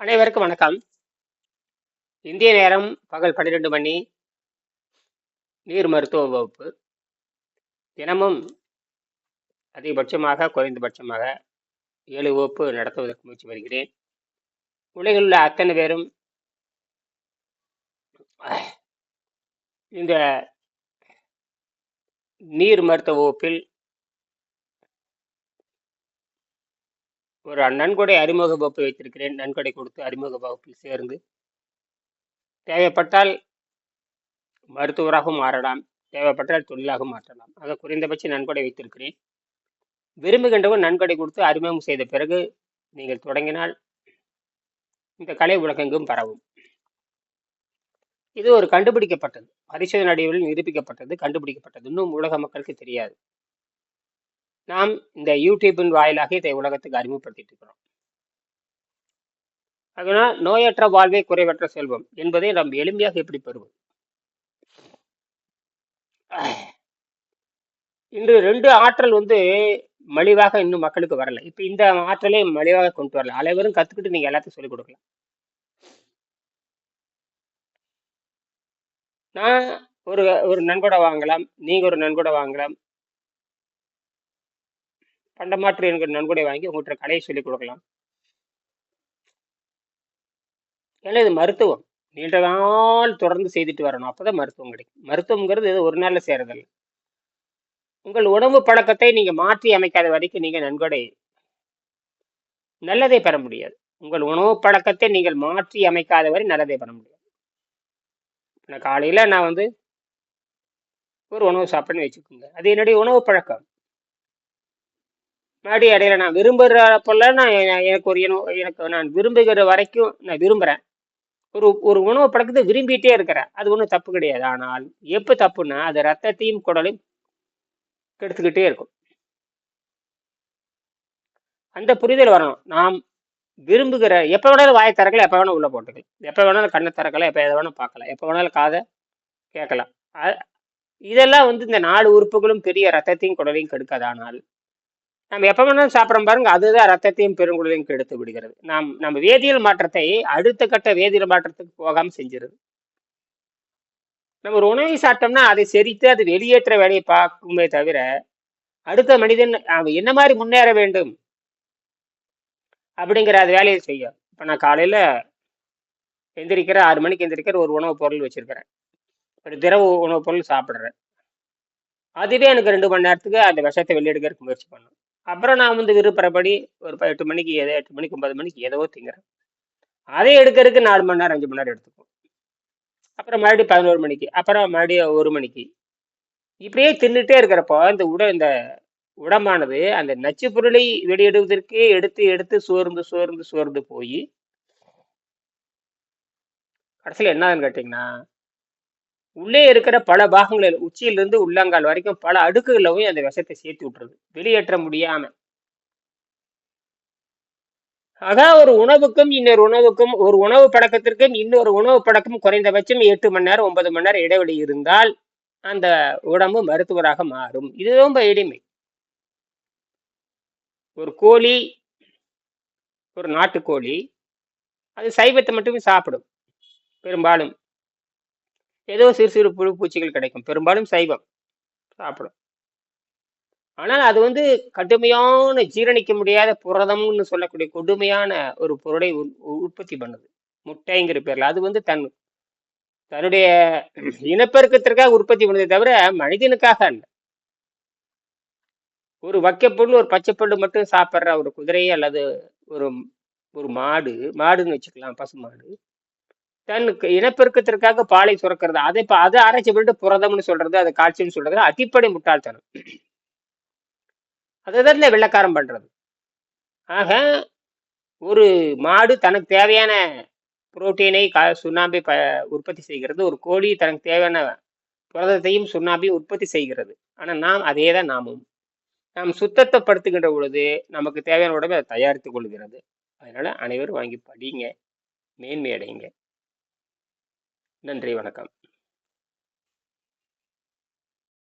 அனைவருக்கும் வணக்கம். இந்திய நேரம் பகல் பன்னிரெண்டு மணி நீர் மருத்துவ வகுப்பு. தினமும் அதிகபட்சமாக குறைந்தபட்சமாக ஏழு வகுப்பு நடத்துவதற்கு முயற்சி வருகிறேன். உலகில் உள்ள அத்தனை பேரும் இந்த நீர் மருத்துவ வகுப்பில் ஒரு நன்கொடை அறிமுக வகுப்பு வைத்திருக்கிறேன். நன்கொடை கொடுத்து அறிமுக வகுப்பில் சேர்ந்து. தேவைப்பட்டால் மருத்துவராகவும் மாறலாம். தேவைப்பட்டால் தொழிலாக மாற்றலாம். ஆக குறைந்தபட்ச நன்கொடை வைத்திருக்கிறேன். விரும்புகின்றவர் நன்கொடை கொடுத்து அறிமுகம் செய்த பிறகு நீங்கள் தொடங்கினால் இந்த கலை உலகெங்கும் பரவும். இது ஒரு கண்டுபிடிக்கப்பட்டது. பரிசோதனை அடிப்படையில் நிரூபிக்கப்பட்டது. கண்டுபிடிக்கப்பட்டது. இன்னும் உலக மக்களுக்கு தெரியாது. நாம் இந்த யூடியூபின் வாயிலாக இதை உலகத்துக்கு அறிமுகப்படுத்திட்டு இருக்கிறோம். அதனால் நோயற்ற வாழ்வே குறைவற்ற செல்வம் என்பதை நாம் எளிமையாக எப்படி பெறுவோம் இன்று ரெண்டு ஆற்றல் வந்து மலிவாக இன்னும் மக்களுக்கு வரல. இப்ப இந்த ஆற்றலை மலிவாக கொண்டு வரல. அனைவரும் கத்துக்கிட்டு நீங்க எல்லாத்தையும் சொல்லிக் கொடுக்கலாம். நான் ஒரு ஒரு நன்கொடை வாங்கலாம் நீங்க ஒரு நன்கொடை வாங்கலாம் பண்டமாற்று என்கிற நன்கொடை வாங்கி உங்கள்கிட்ட கலையை சொல்லிக் கொடுக்கலாம். ஏன்னா இது மருத்துவம். நீண்ட நாள் தொடர்ந்து செய்துட்டு வரணும். அப்போதான் மருத்துவம் கிடைக்கும். மருத்துவங்கிறது இது ஒரு நாளில் செய்யறதில்ல உங்கள் உணவு பழக்கத்தை நீங்கள் மாற்றி அமைக்காத வரைக்கும் நீங்கள் நன்கொடை நல்லதை பெற முடியாது. உங்கள் உணவு பழக்கத்தை நீங்கள் மாற்றி அமைக்காத வரை நல்லதை பெற முடியாது. நான் காலையில் நான் வந்து ஒரு உணவு சாப்பிட்றேன்னு வச்சுக்கோங்க. அது என்னுடைய உணவு பழக்கம். மறுபடியும் இடையில நான் விரும்புகிறப்பெல்லாம் நான் எனக்கு ஒரு எனக்கு நான் விரும்புகிற வரைக்கும் நான் விரும்புகிறேன் ஒரு ஒரு உணவு பழக்கத்தை விரும்பிட்டே இருக்கிறேன். அது ஒன்றும் தப்பு கிடையாது. ஆனால் எப்போ தப்புன்னா அது ரத்தத்தையும் குடலையும் கெடுத்துக்கிட்டே இருக்கும். அந்த புரிதல் வரணும். நாம் விரும்புகிற எப்போ வேணாலும் வாயை திறக்கலாம் எப்போ வேணாலும் உள்ள போட்டுக்கலாம். எப்போ வேணாலும் கண்ணை திறக்கலாம் எப்போ எதை வேணாலும் பார்க்கலாம். எப்போ வேணாலும் காதை கேட்கலாம். இதெல்லாம் வந்து இந்த நாலு உறுப்புகளும் பெரிய ரத்தத்தையும் குடலையும் கெடுக்காது. ஆனால் நம்ம எப்போ வேணாலும் சாப்பிட்றோம் பாருங்க அதுதான் ரத்தத்தையும் பெருங்குடலையும் கெடுத்து விடுகிறது. நாம் நம்ம வேதியியல் மாற்றத்தை அடுத்த கட்ட வேதியியல் மாற்றத்துக்கு போகாமல் செஞ்சிருது. நம்ம ஒரு உணவை சாப்பிட்டோம்னா அதை செரித்து அது வெளியேற்ற வேலையை பார்க்குமே தவிர அடுத்த மனிதன் அவன் என்ன மாதிரி முன்னேற வேண்டும் அப்படிங்கிற அது வேலையை செய்யும் இப்போ நான் காலையில் எந்திரிக்கிற ஆறு மணிக்கு எந்திரிக்கிற ஒரு உணவுப் பொருள் வச்சிருக்கிறேன். ஒரு திரவ உணவுப் பொருள் சாப்பிட்றேன். அதுவே எனக்கு ரெண்டு மணி நேரத்துக்கு அந்த விஷத்தை வெளியெடுக்கிறதுக்கு முயற்சி பண்ணும். அப்புறம் நான் வந்து விருப்பப்படி ஒரு எட்டு மணிக்கு ஏதோ எட்டு மணிக்கு ஒன்பது மணிக்கு ஏதோ திங்கிறேன். அதை எடுக்கிறதுக்கு நாலு மணி நேரம் அஞ்சு மணி நேரம் எடுத்துக்கும் அப்புறம் மறுபடியும் பதினோரு மணிக்கு அப்புறம் மறுபடியும் ஒரு மணிக்கு. இப்படியே தின்னுட்டே இருக்கிறப்போ இந்த உட இந்த உடம்பானது அந்த நச்சு பொருளை வெளியிடுவதற்கே எடுத்து எடுத்து சோர்ந்து சோர்ந்து சோர்ந்து போய் கடைசியில் என்னதுன்னு கேட்டிங்கன்னா உள்ளே இருக்கிற பல பாகங்களில் உச்சியிலிருந்து உள்ளங்கால் வரைக்கும் பல அடுக்குகளில் போய் அந்த விஷத்தை சேர்த்து விட்டுருது. வெளியேற்ற முடியாம. அதான் ஒரு உணவுக்கும் இன்னொரு உணவுக்கும் ஒரு உணவு பழக்கத்திற்கும் இன்னொரு உணவு பழக்கம் குறைந்தபட்சம் எட்டு மணி நேரம் ஒன்பது மணி நேரம் இடைவெளி இருந்தால் அந்த உடம்பு மருத்துவராக மாறும். இது ரொம்ப எளிமை ஒரு கோழி ஒரு நாட்டுக்கோழி அது சைவத்தை மட்டுமே சாப்பிடும். பெரும்பாலும் ஏதோ சிறு சிறு புழு பூச்சிகள் கிடைக்கும். பெரும்பாலும் சைவம். சாப்பிடும். ஆனால் அது வந்து கடுமையான ஜீரணிக்க முடியாத புரதம்னு சொல்லக்கூடிய கொடுமையான ஒரு பொருளை உற்பத்தி பண்ணுது. முட்டைங்கிற பேர்ல. அது வந்து தன் தன்னுடைய இனப்பெருக்கத்திற்காக உற்பத்தி பண்ணதே தவிர மனிதனுக்காக அல்ல. ஒரு வக்கப்பொருள் ஒரு பச்சைப்பொருள் மட்டும் சாப்பிட்ற ஒரு குதிரை அல்லது ஒரு ஒரு மாடு மாடுன்னு வச்சுக்கலாம் பசு மாடு. தன் இனப்பெருக்கத்திற்காக பாலை சுரக்கிறது. அதை இப்ப அதை ஆராய்ச்சி பண்ணிட்டு புரதம்னு சொல்றது அதை காட்சின்னு சொல்றது அடிப்படை முட்டாள்தனம். அதுதான் இல்லை வெள்ளக்காரம் பண்றது. ஆக ஒரு மாடு தனக்கு தேவையான புரோட்டீனை கா சுண்ணாம்பை ப உற்பத்தி செய்கிறது. ஒரு கோழி தனக்கு தேவையான புரதத்தையும் சுண்ணாம்பையும் உற்பத்தி செய்கிறது. ஆனால் நாம் அதே தான் நாமும். நாம் சுத்தத்தைப்படுத்துகின்ற பொழுது நமக்கு தேவையான உடம்பை அதை தயாரித்து கொள்கிறது. அதனால அனைவரும் வாங்கி படிங்க. மேன்மை அடைங்க. நன்றி வணக்கம்.